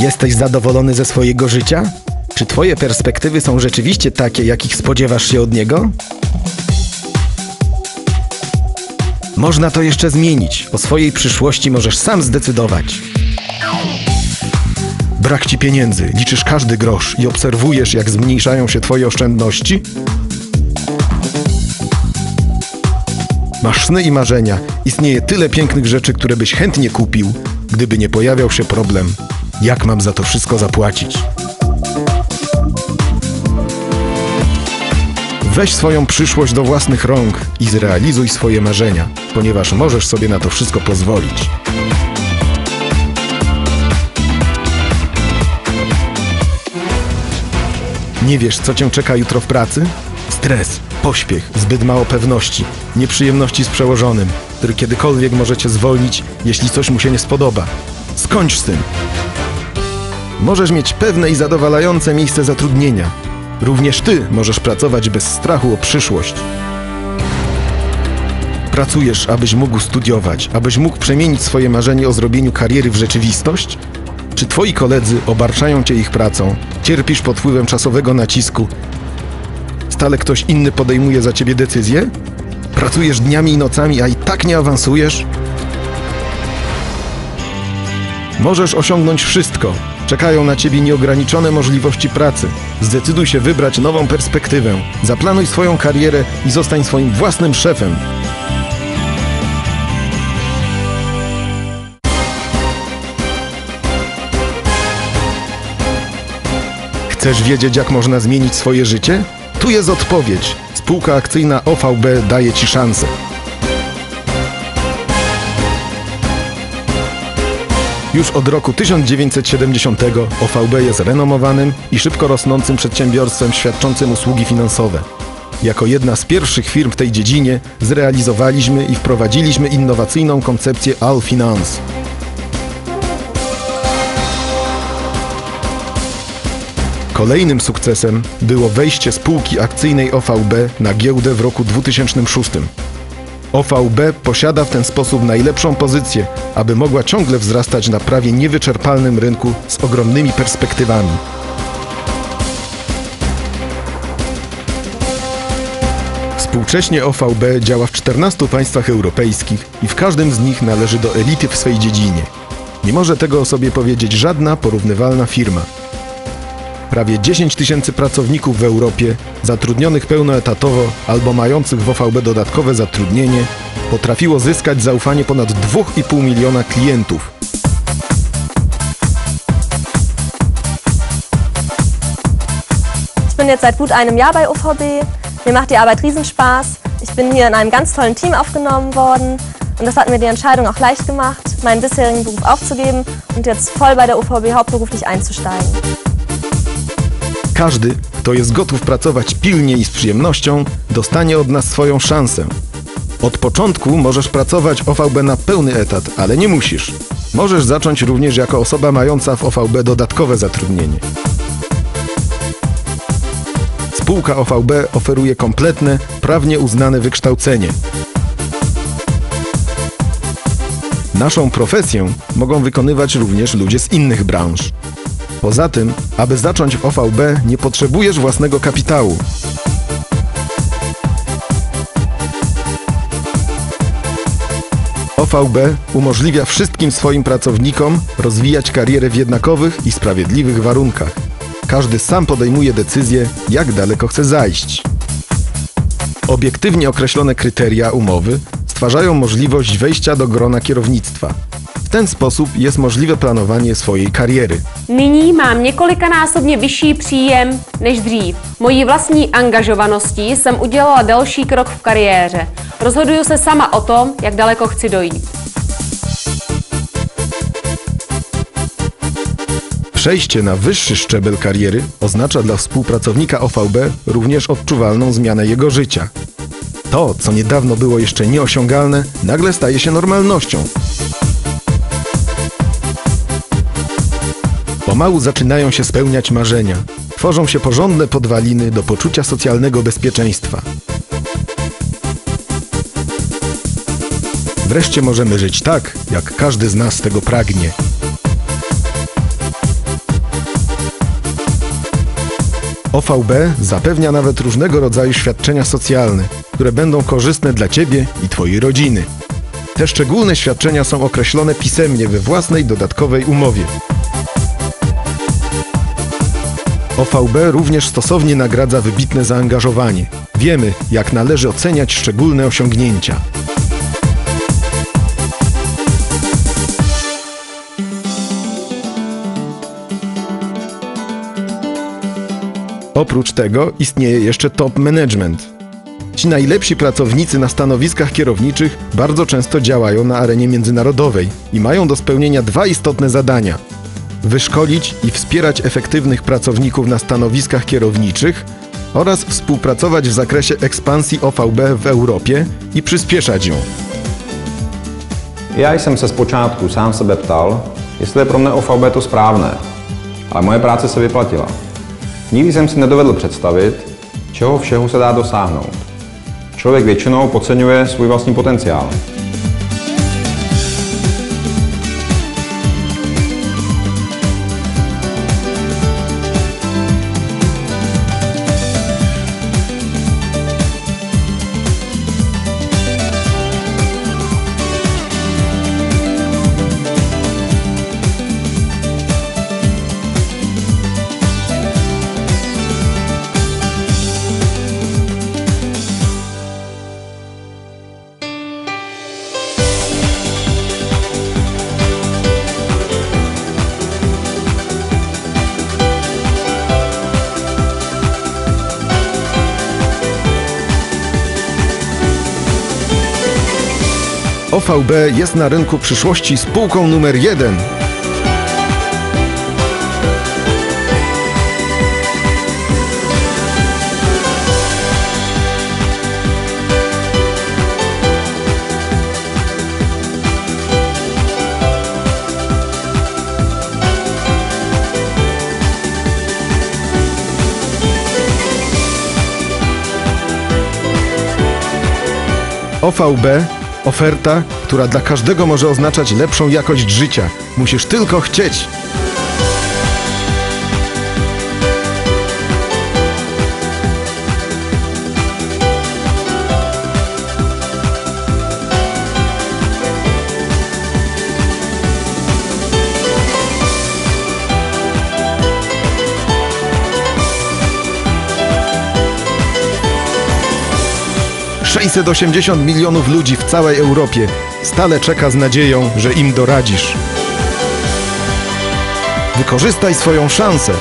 Jesteś zadowolony ze swojego życia? Czy twoje perspektywy są rzeczywiście takie, jakich spodziewasz się od niego? Można to jeszcze zmienić. O swojej przyszłości możesz sam zdecydować. Brak ci pieniędzy, liczysz każdy grosz i obserwujesz, jak zmniejszają się twoje oszczędności? Masz sny i marzenia. Istnieje tyle pięknych rzeczy, które byś chętnie kupił, gdyby nie pojawiał się problem, jak mam za to wszystko zapłacić. Weź swoją przyszłość do własnych rąk i zrealizuj swoje marzenia, ponieważ możesz sobie na to wszystko pozwolić. Nie wiesz, co cię czeka jutro w pracy? Stres, pośpiech, zbyt mało pewności, nieprzyjemności z przełożonym, który kiedykolwiek może cię zwolnić, jeśli coś mu się nie spodoba. Skończ z tym. Możesz mieć pewne i zadowalające miejsce zatrudnienia. Również ty możesz pracować bez strachu o przyszłość. Pracujesz, abyś mógł studiować, abyś mógł przemienić swoje marzenie o zrobieniu kariery w rzeczywistość? Czy twoi koledzy obarczają cię ich pracą? Cierpisz pod wpływem czasowego nacisku? Stale ktoś inny podejmuje za ciebie decyzje? Pracujesz dniami i nocami, a i tak nie awansujesz? Możesz osiągnąć wszystko. Czekają na ciebie nieograniczone możliwości pracy. Zdecyduj się wybrać nową perspektywę. Zaplanuj swoją karierę i zostań swoim własnym szefem. Chcesz wiedzieć, jak można zmienić swoje życie? Tu jest odpowiedź. Spółka akcyjna OVB daje Ci szansę. Już od roku 1970 OVB jest renomowanym i szybko rosnącym przedsiębiorstwem świadczącym usługi finansowe. Jako jedna z pierwszych firm w tej dziedzinie zrealizowaliśmy i wprowadziliśmy innowacyjną koncepcję All Finance. Kolejnym sukcesem było wejście spółki akcyjnej OVB na giełdę w roku 2006. OVB posiada w ten sposób najlepszą pozycję, aby mogła ciągle wzrastać na prawie niewyczerpalnym rynku z ogromnymi perspektywami. Współcześnie OVB działa w 14 państwach europejskich i w każdym z nich należy do elity w swej dziedzinie. Nie może tego o sobie powiedzieć żadna porównywalna firma. Prawie 10 tysięcy pracowników w Europie, zatrudnionych pełnoetatowo albo mających w OVB dodatkowe zatrudnienie, potrafiło zyskać zaufanie ponad 2,5 miliona klientów. Ich bin jetzt seit gut einem Jahr bei OVB. Mir macht die Arbeit Riesenspaß. Ich bin hier in einem ganz tollen Team aufgenommen worden. Und das hat mir die Entscheidung auch leicht gemacht, meinen bisherigen Beruf aufzugeben und jetzt voll bei der OVB hauptberuflich einzusteigen. Każdy, kto jest gotów pracować pilnie i z przyjemnością, dostanie od nas swoją szansę. Od początku możesz pracować OVB na pełny etat, ale nie musisz. Możesz zacząć również jako osoba mająca w OVB dodatkowe zatrudnienie. Spółka OVB oferuje kompletne, prawnie uznane wykształcenie. Naszą profesję mogą wykonywać również ludzie z innych branż. Poza tym, aby zacząć w OVB, nie potrzebujesz własnego kapitału. OVB umożliwia wszystkim swoim pracownikom rozwijać karierę w jednakowych i sprawiedliwych warunkach. Każdy sam podejmuje decyzję, jak daleko chce zajść. Obiektywnie określone kryteria umowy stwarzają możliwość wejścia do grona kierownictwa. W ten sposób jest możliwe planowanie swojej kariery. Nyní mám několikanásobně vyšší příjem než dřív. Mojí vlastní angažovaností jsem udělala další krok v kariéře. Rozhoduju se sama o tom, jak daleko chci dojít. Przejście na wyższy szczebel kariery oznacza dla współpracownika OVB również odczuwalną zmianę jego życia. To, co niedawno było jeszcze nieosiągalne, nagle staje się normalnością. Pomału zaczynają się spełniać marzenia. Tworzą się porządne podwaliny do poczucia socjalnego bezpieczeństwa. Wreszcie możemy żyć tak, jak każdy z nas tego pragnie. OVB zapewnia nawet różnego rodzaju świadczenia socjalne, które będą korzystne dla Ciebie i Twojej rodziny. Te szczególne świadczenia są określone pisemnie we własnej dodatkowej umowie. OVB również stosownie nagradza wybitne zaangażowanie. Wiemy, jak należy oceniać szczególne osiągnięcia. Oprócz tego istnieje jeszcze top management. Ci najlepsi pracownicy na stanowiskach kierowniczych bardzo często działają na arenie międzynarodowej i mają do spełnienia dwa istotne zadania: wyszkolić i wspierać efektywnych pracowników na stanowiskach kierowniczych oraz współpracować w zakresie ekspansji OVB w Europie i przyspieszać ją. Já jsem se zpočátku sám sebe ptal, jestli je pro mne OVB to správné, ale moje práce se vyplatila. Nikdy jsem si nedovedl představit, čeho všeho se dá dosáhnout. Člověk většinou podceňuje svůj vlastní potenciál. OVB jest na rynku przyszłości spółką numer jeden. OVB oferta, która dla każdego może oznaczać lepszą jakość życia. Musisz tylko chcieć. Sześćset osiemdziesiąt milionów ludzi w całej Europie stale czeka z nadzieją, że im doradzisz. Wykorzystaj swoją szansę.